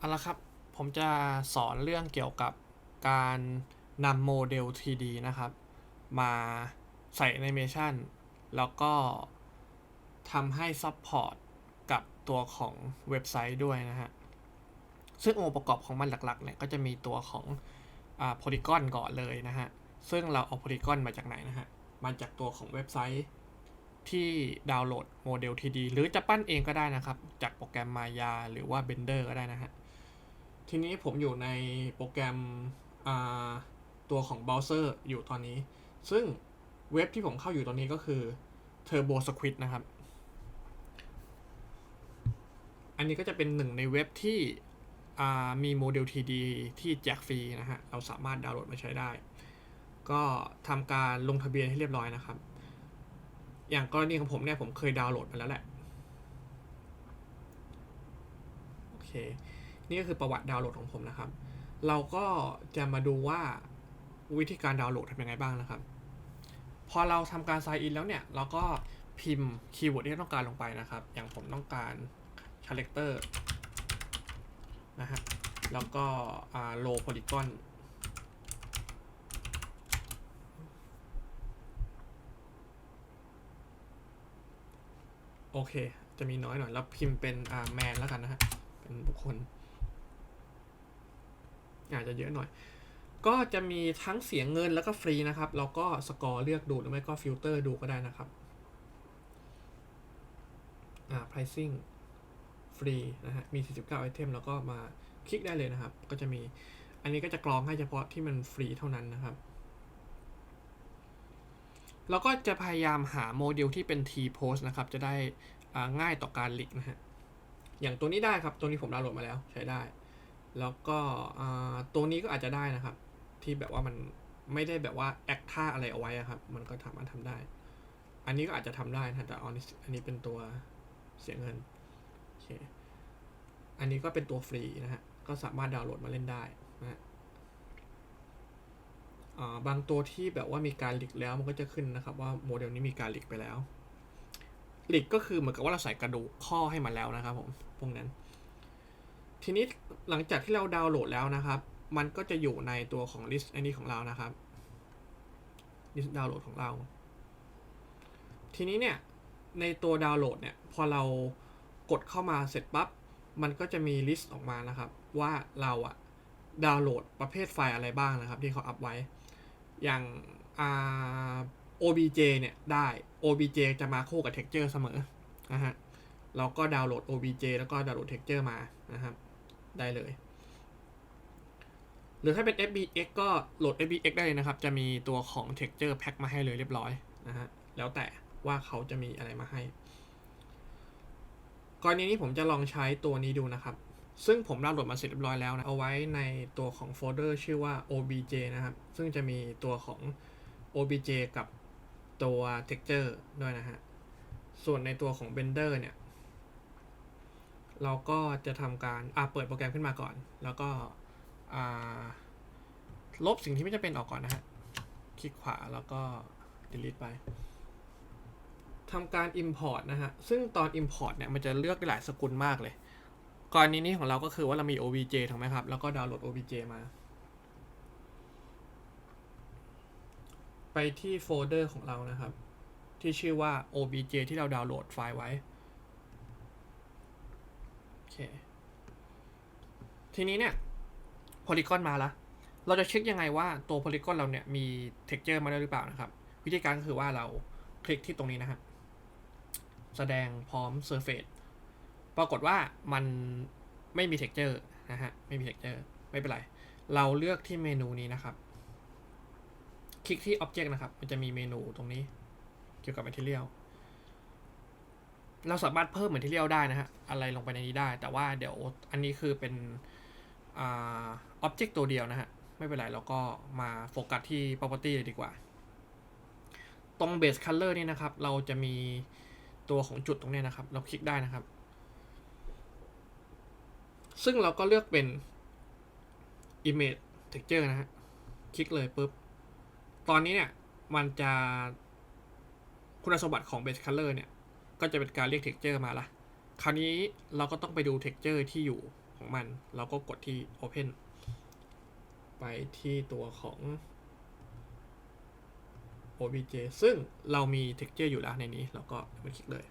เอาละครับ ผมจะสอนเรื่องเกี่ยวกับการนำโมเดล 3D นะครับ มาใส่แอนิเมชันแล้วก็ทำให้ซัพพอร์ตกับตัวของเว็บไซต์ด้วยนะฮะ ซึ่งองค์ประกอบของมันหลักๆเนี่ยก็จะมีตัวของอ่าโพลีกอนก่อนเลยนะฮะ ซึ่งเราเอาโพลีกอนมาจากไหนนะฮะ มาจากตัวของเว็บไซต์ที่ดาวน์โหลดโมเดล 3D หรือจะปั้นเองก็ได้นะครับ จากโปรแกรม Maya หรือว่า Blender ก็ได้นะฮะ ทีนี้ผมอยู่ในโปรแกรมตัวของเบราว์เซอร์อยู่ตอนนี้ ซึ่งเว็บที่ผมเข้าอยู่ตอนนี้ก็คือ Turbo Squid นะครับ อันนี้ก็จะเป็นหนึ่งในเว็บที่มีโมเดล 3D ที่แจกฟรีนะฮะ เราสามารถดาวน์โหลดมาใช้ได้ ก็ทำการลงทะเบียนให้เรียบร้อยนะครับ อย่างกรณีของผมเนี่ยผมเคยดาวน์โหลดมาแล้วแหละ โอเค นี่ก็คือประวัติดาวน์โหลดของผมนะครับ เราก็จะมาดูว่าวิธีการดาวน์โหลดทำยังไงบ้างนะครับ พอเราทำการ sign in แล้วเนี่ย เราก็พิมพ์คีย์เวิร์ดที่ต้องการลงไปนะครับ อย่างผมต้องการ character นะฮะ แล้วก็ low polygon โอเค จะมีน้อยหน่อย แล้วพิมพ์เป็นแมนแล้วกันนะฮะ เป็นบุคคล อาจจะเยอะหน่อย ก็จะมีทั้งเสียงเงินแล้วก็ฟรีนะครับเราก็สกอร์เลือกดูหรือไม่ก็ฟิลเตอร์ดูก็ได้นะครับอ่า pricing ฟรีนะฮะมี 49 ไอเทมแล้วก็มาคลิกได้เลยนะครับ ก็จะมีอันนี้ก็จะกรองให้เฉพาะที่มันฟรีเท่านั้นนะครับแล้วก็จะพยายามหาโมเดลที่เป็น T pose นะครับ จะได้ง่ายต่อการลิกนะฮะ อย่างตัวนี้ได้ครับ ตัวนี้ผมดาวน์โหลดมาแล้วใช้ได้ แล้วก็ตัวนี้ก็อาจจะได้นะครับ ที่แบบว่ามันไม่ได้แบบว่าแอคท่าอะไรเอาไว้ครับ มันก็สามารถทำได้ อันนี้ก็อาจจะทำได้นะแต่อันนี้อันนี้เป็นตัวเสียเงินโอเคอันนี้ก็เป็นตัวฟรีนะฮะก็สามารถดาวน์โหลดมาเล่นได้นะฮะบางตัวที่แบบว่ามีการหลิกแล้วมันก็จะขึ้นนะครับ ว่าโมเดลนี้มีการหลิกไปแล้วหลิกก็คือเหมือนกับว่าเราใส่กระดูกข้อให้มันแล้วนะครับผมพวกนั้น ทีนี้หลังจากที่เราดาวน์โหลดแล้วนะครับ มันก็จะอยู่ในตัวของ list อันนี้ของเรานะครับ list ดาวน์โหลดของเรา ทีนี้เนี่ยในตัวดาวน์โหลดเนี่ยพอเรากดเข้ามาเสร็จปั๊บมันก็จะมี list ออกมานะครับ ว่าเราอะดาวน์โหลดประเภทไฟล์อะไรบ้างนะครับ ที่เขาอัพไว้ อย่างอ่า OBJ เนี่ยได้ OBJ จะมาคู่กับ texture เสมอนะฮะเราก็ดาวน์โหลด OBJ แล้วก็ดาวน์โหลด texture มานะครับ ได้เลย หรือถ้าเป็น FBX ก็โหลด FBX ได้เลยนะครับ จะมีตัวของ texture pack มาให้เลยเรียบร้อยนะฮะ แล้วแต่ว่าเขาจะมีอะไรมาให้กรณีนี้ผมจะลองใช้ตัวนี้ดูนะครับ ซึ่งผมดาวน์โหลดมาเสร็จเรียบร้อยแล้วนะ เอาไว้ในตัวของโฟลเดอร์ชื่อว่า obj นะครับ ซึ่งจะมีตัวของ obj กับตัว texture ด้วยนะฮะ ส่วนในตัวของ Blender เนี่ย เราก็จะทำการอ่าเปิดโปรแกรมขึ้นมาก่อน แล้วก็อ่าลบสิ่งที่ไม่จำเป็นออกก่อนนะฮะ คลิกขวาแล้วก็ delete ไปทำการ import นะฮะ ซึ่งตอน import เนี่ย มันจะเลือกได้หลายสกุลมากเลย กรณีนี้ของเราก็คือว่าเรามี obj ถูกไหมครับ แล้วก็ดาวน์โหลด obj มา ไปที่โฟลเดอร์ของเรานะครับ ที่ชื่อว่า obj ที่เราดาวน์โหลดไฟล์ไว้ เค ทีนี้เนี่ยโพลีกอนมาแล้วเราจะเช็คยังไงว่าตัวโพลีกอนเราเนี่ยมี texture มาด้วยหรือเปล่านะครับ วิธีการก็คือว่าเราคลิกที่ตรงนี้นะครับ แสดงพร้อม surface ปรากฏว่ามันไม่มี texture นะฮะ ไม่มี texture ไม่เป็นไร เราเลือกที่เมนูนี้นะครับ คลิกที่ object นะครับ มันจะมีเมนูตรงนี้ เกี่ยวกับ material เราสามารถเพิ่ม material ได้นะฮะ อะไรลงไปในนี้ได้ แต่ว่าเดี๋ยวอันนี้คือเป็นอ่า object ตัวเดียวนะฮะ ไม่เป็นไรเราก็มาโฟกัสที่ property เลยดีกว่า ตรง base color นี่นะครับ เราจะมีตัวของจุดตรงนี้นะครับ เราคลิกได้นะครับ ซึ่งเราก็เลือกเป็น image texture นะฮะ คลิกเลยปุ๊บ ตอนนี้เนี่ย มันจะคุณสมบัติของ base color เนี่ย ก็จะเป็นการเรียก texture มาละคราวนี้เราก็ต้องไปดู texture ที่อยู่ของมัน เราก็กดที่ Open ไปที่ตัวของ OBJ ซึ่งเรามี texture อยู่แล้วในนี้ เราก็มาคลิกเลย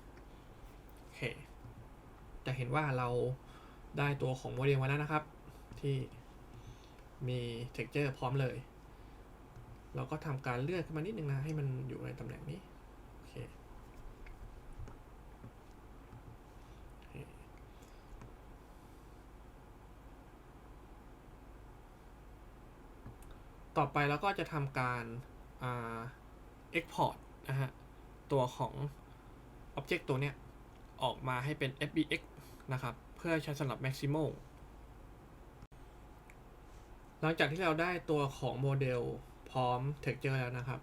โอเคจะเห็นว่าเราได้ตัวของโมเดลมาแล้วนะครับ ที่มี texture พร้อมเลย เราก็ทำการเลื่อนขึ้นมานิดนึงนะ ให้มันอยู่ในตำแหน่งนี้ โอเค ต่อไปเราก็จะทำการอ่า export นะฮะ ตัวของ object ตัวเนี้ย ออกมาให้เป็น fbx นะครับ เพื่อใช้สำหรับ Maximo หลังจากที่เราได้ตัวของโมเดลพร้อม texture แล้วนะครับ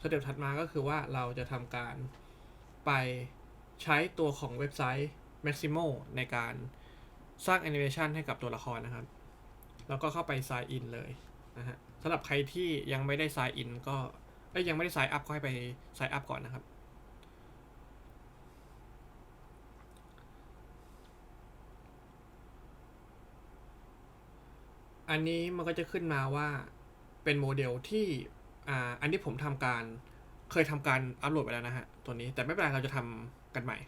สเต็ปถัดมาก็คือว่าเราจะทำการไปใช้ตัวของเว็บไซต์ Maximo ในการสร้างแอนิเมชันให้กับตัวละครนะครับ แล้วก็เข้าไป sign in เลยนะฮะ สำหรับใครที่ยังไม่ได้ sign in ก็เอ้ยยังไม่ได้ sign up ก็ให้ไป sign up ก่อนนะครับอันนี้มันก็จะขึ้นมาว่าเป็นโมเดลที่อ่าอันที่ผมทำการเคยทำการอัปโหลดไปแล้วนะฮะตัวนี้แต่ไม่เป็นไรเราจะทำกันใหม่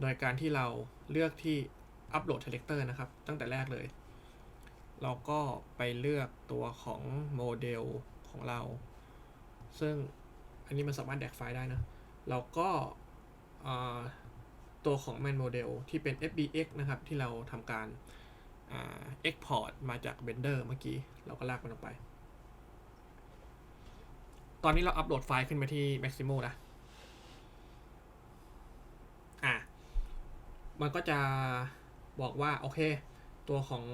โดยการที่เราเลือกที่อัปโหลด selector นะครับ ตั้งแต่แรกเลย เราก็ไปเลือกตัวของโมเดลของเรา ซึ่งอันนี้มันสามารถแดกไฟล์ได้นะ เราก็ตัวของ man model ที่เป็น fbx นะครับ ที่เราทำการอ่า export มาจาก Blender เมื่อกี้ เราก็ลากมันออกไป ตอนนี้เราอัปโหลดไฟล์ขึ้นไปที่ Maximo นะ อะ มันก็จะบอกว่า โอเค ตัวของ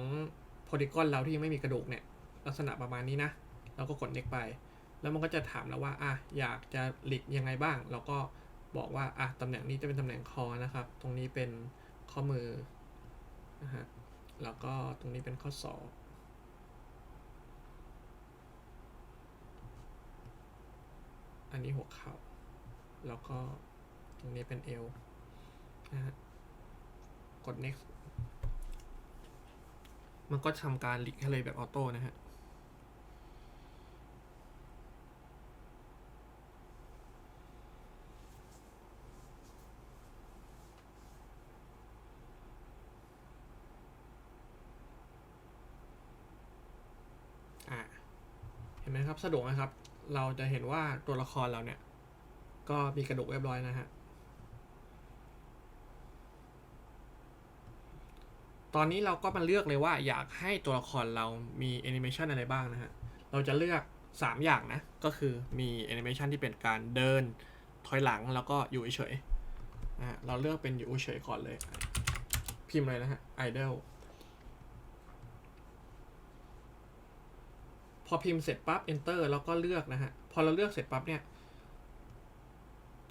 Polygon เราที่ยังไม่มีกระดูกเนี่ย ลักษณะประมาณนี้นะ เราก็กด next ไป แล้วมันก็จะถามเราว่าอะอยากจะหลีกยังไงบ้าง เราก็บอกว่าอะตำแหน่งนี้จะเป็นตำแหน่งคอนะครับ ตรงนี้เป็นข้อมือนะฮะแล้วก็ตรงนี้เป็นข้อศอกอันนี้หัวเข่าแล้วก็ตรงนี้เป็นเอวนะฮะกด next มันก็ทำการหลิกให้เลยแบบออโต้นะฮะอะเห็นไหมครับ สะดวกไหมครับ เราจะเห็นว่าตัวละครเราเนี่ย ก็มีกระดูกเรียบร้อยนะฮะ ตอนนี้เราก็มาเลือกเลยว่าอยากให้ตัวละครเรามีแอนิเมชันอะไรบ้างนะฮะ เราจะเลือก 3 อย่างนะ ก็คือมีแอนิเมชันที่เป็นการเดิน ถอยหลังแล้วก็อยู่เฉยๆนะฮะเราเลือกเป็นอยู่เฉยก่อนเลย พิมพ์เลยนะฮะ idle พอพิมพ์เสร็จปั๊บ enter แล้วก็เลือกนะฮะ พอเราเลือกเสร็จปั๊บเนี่ย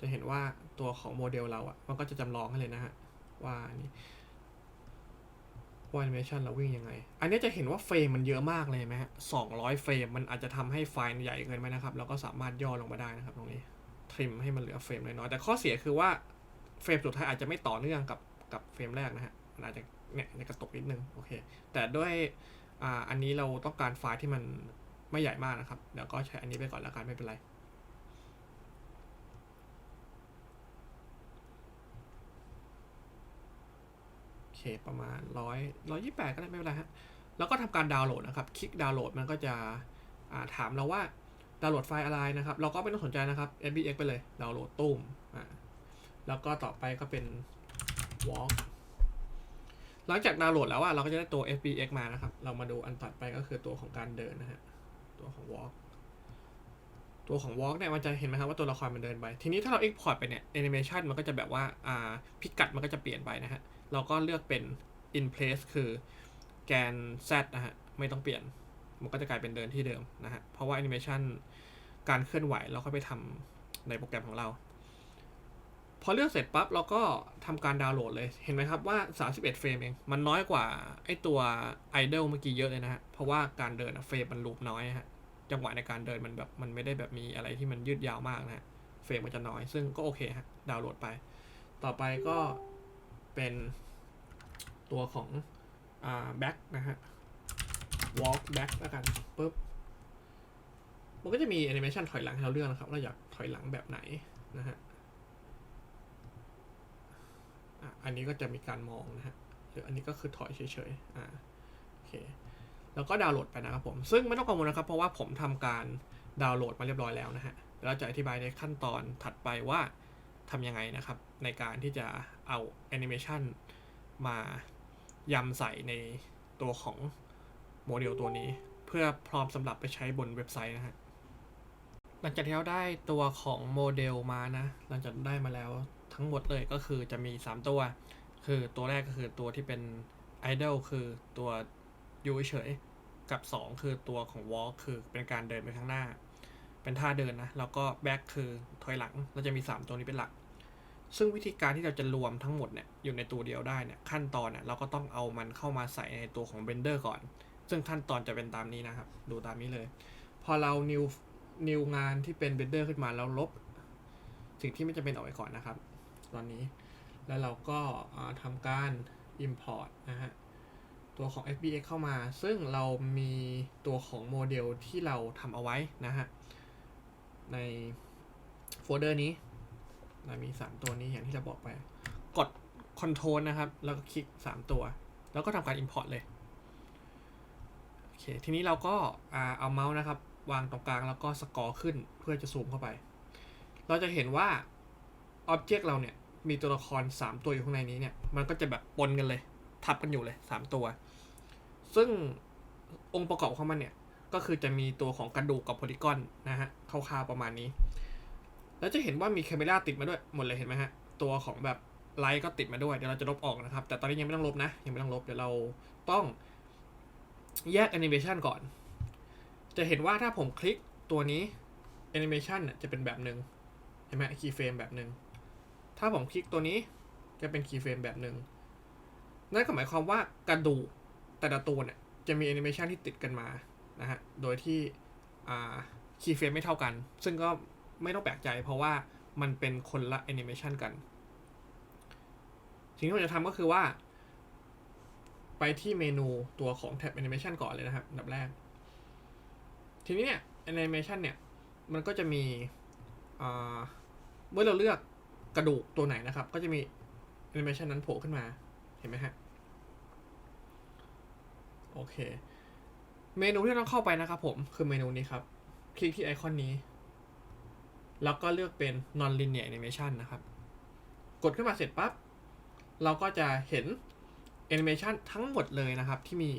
จะเห็นว่าตัวของโมเดลเราอะ่ะ มันก็จะจำลองให้เลยนะฮะ ว่านี่ ว่าแอนิเมชันเราวิ่งยังไง อันนี้จะเห็นว่าเฟรมมันเยอะมากเลยไหมฮะสองร้อยเฟรมมันอาจจะทำให้ไฟล์ใหญ่เกินไปนะครับเราก็สามารถย่อลงมาได้นะครับตรงนี้ ทริมให้มันเหลือเฟรมน้อยๆแต่ข้อเสียคือว่าเฟรมสุดท้ายอาจจะไม่ต่อเนื่องกับกับเฟรมแรกนะฮะ มันอาจจะเนี่ยในกระตุกนิดนึงโอเค แต่ด้วยอ่าอันนี้เราต้องการไฟล์ที่มันไม่ใหญ่มากนะครับเดี๋ยวก็ใช้อันนี้ไปก่อนแล้วกันไม่เป็นไร โอเค ประมาณร้อยร้อยยี่แปดก็ได้ไม่เป็นไรฮะแล้วก็ทำการดาวน์โหลดนะครับ คลิกดาวน์โหลดมันก็จะาถามเราว่าดาวน์โหลดไฟล์อะไรนะครับ เราก็ไม่ต้องสนใจนะครับ fbx ไปเลยดาวน์โหลดตุ้มอ่าแล้วก็ต่อไปก็เป็น walk หลังจากดาวน์โหลดแล้วอะเราก็จะได้ตัว fbx มานะครับ เรามาดูอันตัดไปก็คือตัวของการเดินนะฮะตัวของ walk ตัวของ walk เนี่ยมันจะเห็นไหมครับว่าตัวละครมันเดินไป ทีนี้ถ้าเรา export ไปเนี่ย animation มันก็จะแบบว่าอ่าพิกัดมันก็จะเปลี่ยนไปนะฮะ เราก็เลือกเป็น in place คือแกน z นะฮะ ไม่ต้องเปลี่ยน มันก็จะกลายเป็นเดินที่เดิมนะฮะ เพราะว่า animation การเคลื่อนไหวเราค่อยไปทำในโปรแกรมของเรา พอเลือกเสร็จปั๊บเราก็ทำการดาวน์โหลดเลย เห็นไหมครับว่า 31 เฟรมเอง มันน้อยกว่าไอตัว idle เมื่อกี้เยอะเลยนะฮะ เพราะว่าการเดินเฟรมมันลูปน้อยฮะ จังหวะในการเดินมันแบบมันไม่ได้แบบมีอะไรที่มันยืดยาวมากนะฮะ เฟรมมันจะน้อย ซึ่งก็โอเคฮะ ดาวน์โหลดไป ต่อไปก็ เป็นตัวของอ่า back นะฮะ walk back แล้วกันปุ๊บ มันก็จะมีแอนิเมชันถอยหลังให้เราเลือกนะครับ เราอยากถอยหลังแบบไหนนะฮะอันนี้ก็จะมีการมองนะฮะหรืออันนี้ก็คือถอยเฉยๆอ่าโอเคแล้วก็ดาวน์โหลดไปนะครับผม ซึ่งไม่ต้องกังวลนะครับ เพราะว่าผมทำการดาวน์โหลดมาเรียบร้อยแล้วนะฮะเดี๋ยวเราจะอธิบายในขั้นตอนถัดไปว่า ทำยังไงนะครับ ในการที่จะเอาแอนิเมชันมายำใส่ในตัวของโมเดลตัวนี้ เพื่อพร้อมสำหรับไปใช้บนเว็บไซต์นะฮะหลังจากที่เราได้ตัวของโมเดลมานะ หลังจากได้มาแล้วทั้งหมดเลยก็คือจะมี 3 ตัว คือตัวแรกก็คือตัวที่เป็น Idle คือตัวอยู่เฉยกับ 2 คือตัวของ Walk คือเป็นการเดินไปข้างหน้า เป็นท่าเดินนะ แล้วก็ Back คือถอยหลัง เราจะมี 3 ตัวนี้เป็นหลัก ซึ่งวิธีการที่เราจะรวมทั้งหมดเนี่ยอยู่ในตัวเดียวได้เนี่ยขั้นตอนเนี่ยเราก็ต้องเอามันเข้ามาใส่ในตัวของ Blender ก่อน ซึ่งขั้นตอนจะเป็นตามนี้นะครับ ดูตามนี้เลย พอเรา new new งานที่เป็น Blender ขึ้นมาแล้วลบ สิ่งที่ไม่จำเป็นออกไปก่อนนะครับ ตอนนี้ แล้วเราก็อ่าทำการ import นะฮะตัวของ FBX เข้ามา ซึ่งเรามีตัวของโมเดลที่เราทำเอาไว้นะฮะ ในโฟลเดอร์นี้เรามี 3 ตัวนี้อย่างที่เราบอกไป กด Ctrl นะครับ แล้วก็คลิก 3 ตัว แล้วก็ทำการ Import เลย โอเค ทีนี้เราก็เอาเมาส์นะครับ วางตรงกลางแล้วก็สกอร์ขึ้นเพื่อจะซูมเข้าไป เราจะเห็นว่าอ็อบเจกต์เราเนี่ย มีตัวละคร 3 ตัวอยู่ข้างในนี้เนี่ย มันก็จะแบบปนกันเลย ทับกันอยู่เลย 3 ตัว ซึ่งองค์ประกอบของมันเนี่ย ก็คือจะมีตัวของกระดูกกับโพลีกอนนะฮะคร่าวๆประมาณนี้ แล้วจะเห็นว่ามีแคมเมราติดมาด้วยหมดเลยเห็นไหมฮะ ตัวของแบบไลท์ก็ติดมาด้วย เดี๋ยวเราจะลบออกนะครับ แต่ตอนนี้ยังไม่ต้องลบนะ ยังไม่ต้องลบ เดี๋ยวเราต้องแยกแอนิเมชันก่อน จะเห็นว่าถ้าผมคลิกตัวนี้แอนิเมชันน่ะจะเป็นแบบหนึ่งเห็นไหมคีย์เฟรมแบบหนึ่ง ถ้าผมคลิกตัวนี้จะเป็นคีย์เฟรมแบบหนึ่ง นั่นก็หมายความว่ากระดูกแต่ละตัวเนี่ยจะมีแอนิเมชันที่ติดกันมา นะฮะ โดยที่คีย์เฟรมไม่เท่ากัน ซึ่งก็ไม่ต้องแปลกใจเพราะว่ามันเป็นคนละแอนิเมชันกัน สิ่งที่เราจะทำก็คือว่า ไปที่เมนูตัวของแท็บแอนิเมชันก่อนเลยนะครับดับแรก ทีนี้เนี่ยแอนิเมชันเนี่ย มันก็จะมีเมื่อเราเลือกกระดูกตัวไหนนะครับ ก็จะมีแอนิเมชันนั้นโผล่ขึ้นมา เห็นไหมฮะ โอเค เมนูที่ต้องเข้าไปนะครับผมคือเมนูนี้ครับ คลิกที่ไอคอนนี้ แล้วก็เลือกเป็น non linear animation นะครับ กดขึ้นมาเสร็จปั๊บ เราก็จะเห็นแอนิเมชันทั้งหมดเลยนะครับ ที่มี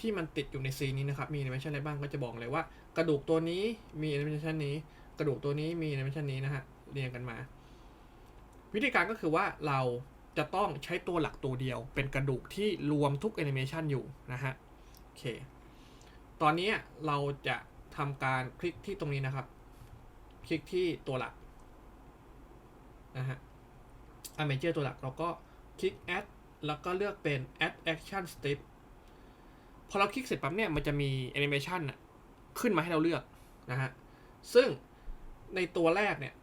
ที่มันติดอยู่ในซีนนี้นะครับ มีแอนิเมชันอะไรบ้างก็จะบอกเลยว่า กระดูกตัวนี้มีแอนิเมชันนี้ กระดูกตัวนี้มีแอนิเมชันนี้นะฮะเรียงกันมา วิธีการก็คือว่าเราจะต้องใช้ตัวหลักตัวเดียว เป็นกระดูกที่รวมทุกแอนิเมชันอยู่นะฮะโอเค ตอนนี้เราจะทำการคลิกที่ตรงนี้นะครับ คลิกที่ตัวหลักนะฮะ a m a g e r ตัวหลักเราก็คลิก add แล้วก็เลือกเป็น add action strip พอเราคลิกเสร็จปั๊บเนี่ยมันจะมี animation น่ะขึ้นมาให้เราเลือกนะฮะ ซึ่งในตัวแรกเนี่ย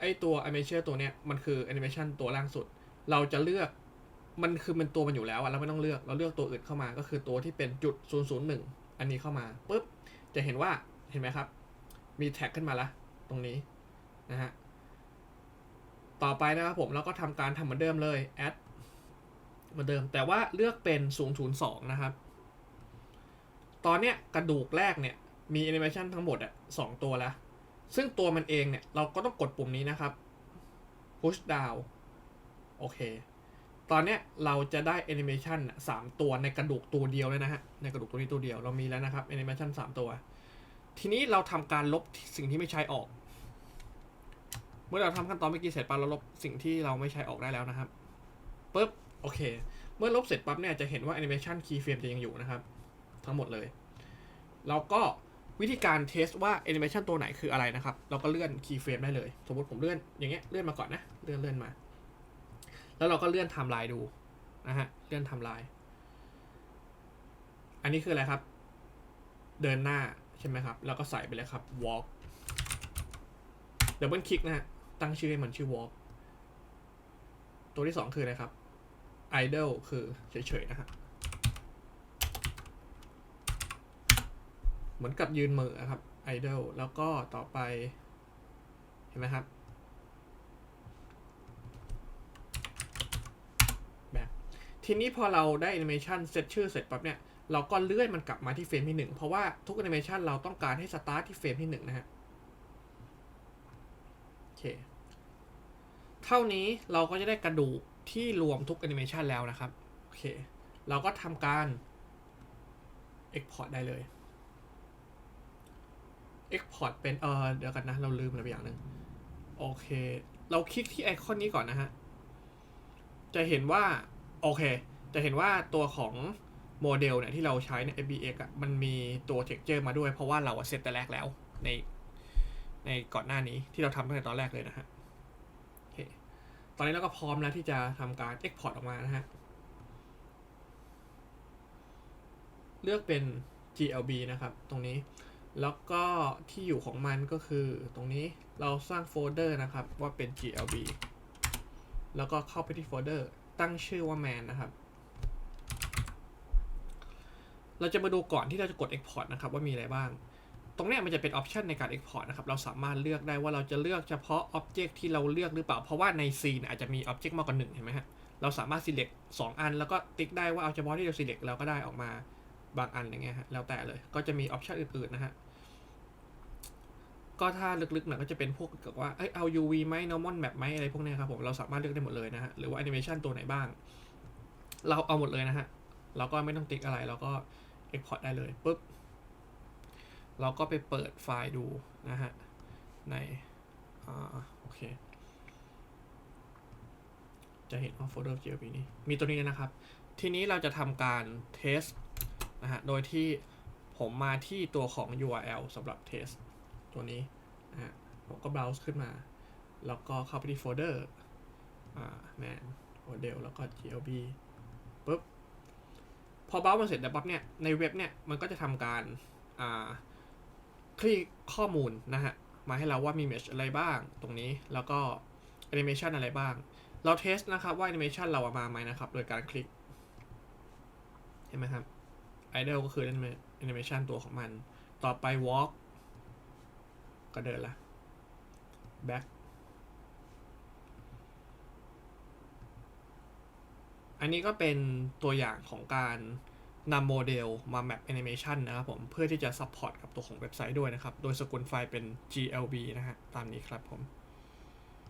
ไอตัว animation ตัวเนี้ยมันคือ animation ตัวล่างสุด เราจะเลือก มันคือมันตัวมันอยู่แล้วอะเราไม่ต้องเลือกเราเลือกตัวอื่นเข้ามา ก็คือตัวที่เป็นจุด001อันนี้เข้ามาปุ๊บจะเห็นว่าเห็นไหมครับ มีแท็กขึ้นมาละตรงนี้นะฮะต่อไปนะครับผมเราก็ทำการทำเหมือนเดิมเลย add เหมือนเดิม แต่ว่าเลือกเป็น 002 นะครับ ตอนเนี้ยกระดูกแรกเนี่ย มีแอนิเมชันทั้งหมดอะสองตัวแล้ว ซึ่งตัวมันเองเนี่ย เราก็ต้องกดปุ่มนี้นะครับ push down โอเค ตอนเนี้ยเราจะได้แอนิเมชันสามตัวในกระดูกตัวเดียวเลยนะฮะ ในกระดูกตัวนี้ตัวเดียวเรามีแล้วนะครับแอนิเมชันสามตัว ทีนี้เราทำการลบสิ่งที่ไม่ใช้ออก เมื่อเราทำขั้นตอนเมื่อกี้เสร็จปั๊บเราลบสิ่งที่เราไม่ใช้ออกได้แล้วนะครับปุ๊บโอเค เมื่อลบเสร็จปั๊บเนี่ยจะเห็นว่าแอนิเมชันคีย์เฟรมจะยังอยู่นะครับ ทั้งหมดเลยเราก็วิธีการเทสว่าแอนิเมชันตัวไหนคืออะไรนะครับ เราก็เลื่อนคีย์เฟรมได้เลย สมมติผมเลื่อนอย่างเงี้ยเลื่อนมาก่อนนะ เลื่อนเลื่อนมา แล้วเราก็เลื่อนไทม์ไลน์ดูนะฮะ เลื่อนไทม์ไลน์ อันนี้คืออะไรครับ เดินหน้าใช่ไหมครับ แล้วก็ใส่ไปเลยครับ walk ดับเบิลคลิกนะฮะ ตั้งชื่อให้มันชื่อ walk ตัวที่สองคืออะไรครับ idle คือเฉยๆนะฮะ เหมือนกับยืนมืออะครับ idle แล้วก็ต่อไป เห็นไหมครับ ทีนี้พอเราได้ animation เซตชื่อเสร็จปั๊บเนี่ย เราก็เลื่อนมันกลับมาที่เฟรมที่หนึ่งเพราะว่าทุก animation เราต้องการให้ start ที่เฟรมที่หนึ่งนะฮะโอเคเท่านี้เราก็จะได้กระดูกที่รวมทุก animation แล้วนะครับโอเคเราก็ทำการ export ได้เลย export เป็นเออเดี๋ยวกันนะ เราลืมอะไรไปอย่างหนึ่งโอเค เราคลิกที่ไอคอนนี้ก่อนนะฮะ จะเห็นว่า โอเค จะเห็นว่าตัวของโมเดลเนี่ยที่เราใช้ใน FBX อะมันมีตัว texture มาด้วย เพราะว่าเราเซตแต่แรกแล้วในในก่อนหน้านี้ที่เราทำตั้งแต่ตอนแรกเลยนะฮะโอเคตอนนี้เราก็พร้อมแล้วที่จะทำการ export ออกมานะฮะ เลือกเป็น GLB นะครับ ตรงนี้แล้วก็ที่อยู่ของมันก็คือตรงนี้เราสร้างโฟลเดอร์นะครับว่าเป็น GLB แล้วก็เข้าไปที่โฟลเดอร์ ตั้งชื่อว่า man นะครับ เราจะมาดูก่อนที่เราจะกด export นะครับว่ามีอะไรบ้าง ตรงนี้มันจะเป็นออปชันในการ export นะครับ เราสามารถเลือกได้ว่าเราจะเลือกเฉพาะ object ที่เราเลือกหรือเปล่า เพราะว่าใน C เนี่ยอาจจะมี object มากกว่าหนึ่งเห็นไหมฮะ เราสามารถ select 2 อัน แล้วก็ติ๊กได้ว่าเอาเฉพาะที่เรา select เราก็ได้ออกมาบางอันอย่างเงี้ยฮะ แล้วแต่เลย ก็จะมีออปชันอื่นๆนะฮะ ก็ถ้าลึกๆหน่อยก็จะเป็นพวกเกี่ยวกับว่าเอ้ยเอา UV ไหม normal map ไหมอะไรพวกเนี้ยครับผมเราสามารถเลือกได้หมดเลยนะฮะหรือว่า animation ตัวไหนบ้าง เราเอาหมดเลยนะฮะเราก็ไม่ต้องติ๊กอะไรเราก็ export ได้เลยปุ๊บเราก็ไปเปิดไฟล์ดูนะฮะในอ่าโอเคจะเห็นว่าโฟลเดอร์ GLB นี้มีตัวนี้นะครับ ทีนี้เราจะทำการเทสนะฮะ โดยที่ผมมาที่ตัวของ URL สำหรับเทส ตัวนี้นะฮะผมก็ browse ขึ้นมา แล้วก็เข้าไปที่โฟลเดอร์อ่า man model แล้วก็ glb ปุ๊บ พอ browse มาเสร็จแล้วปั๊บเนี่ย ในเว็บเนี่ย มันก็จะทำการอ่าคลิกข้อมูลนะฮะ มาให้เราว่ามี mesh อะไรบ้างตรงนี้ แล้วก็ animation อะไรบ้าง เราเทสนะครับว่า animation เราอะมาไหมนะครับ โดยการคลิก เห็นไหมครับ idle ก็คือ animation ตัวของมัน ต่อไป walk ก็เดินละแบ็คอันนี้ก็เป็นตัวอย่างของการนำโมเดลมาแมปแอนิเมชันนะครับผม เพื่อที่จะซัพพอร์ตกับตัวของเว็บไซต์ด้วยนะครับ โดยสกุลไฟล์เป็น glb นะฮะ ตามนี้ครับผม